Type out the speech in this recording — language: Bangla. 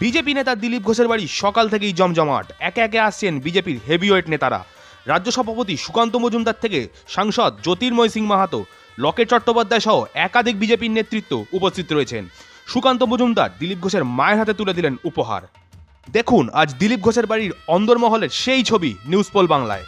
বিজেপি নেতা দিলীপ ঘোষের বাড়ি সকাল থেকেই জমজমাট। একে একে আসছেন বিজেপির হেভিওয়েট নেতারা। রাজ্য সভাপতি সুকান্ত মজুমদার থেকে সাংসদ জ্যোতির্ময় সিং মাহাতো, লকেট চট্টোপাধ্যায় সহ একাধিক বিজেপির নেতৃত্ব উপস্থিত রয়েছেন। সুকান্ত মজুমদার দিলীপ ঘোষের মায়ের হাতে তুলে দিলেন উপহার। দেখুন, আজ দিলীপ ঘোষের বাড়ির অন্দরমহলের সেই ছবি নিউজ পোল বাংলায়।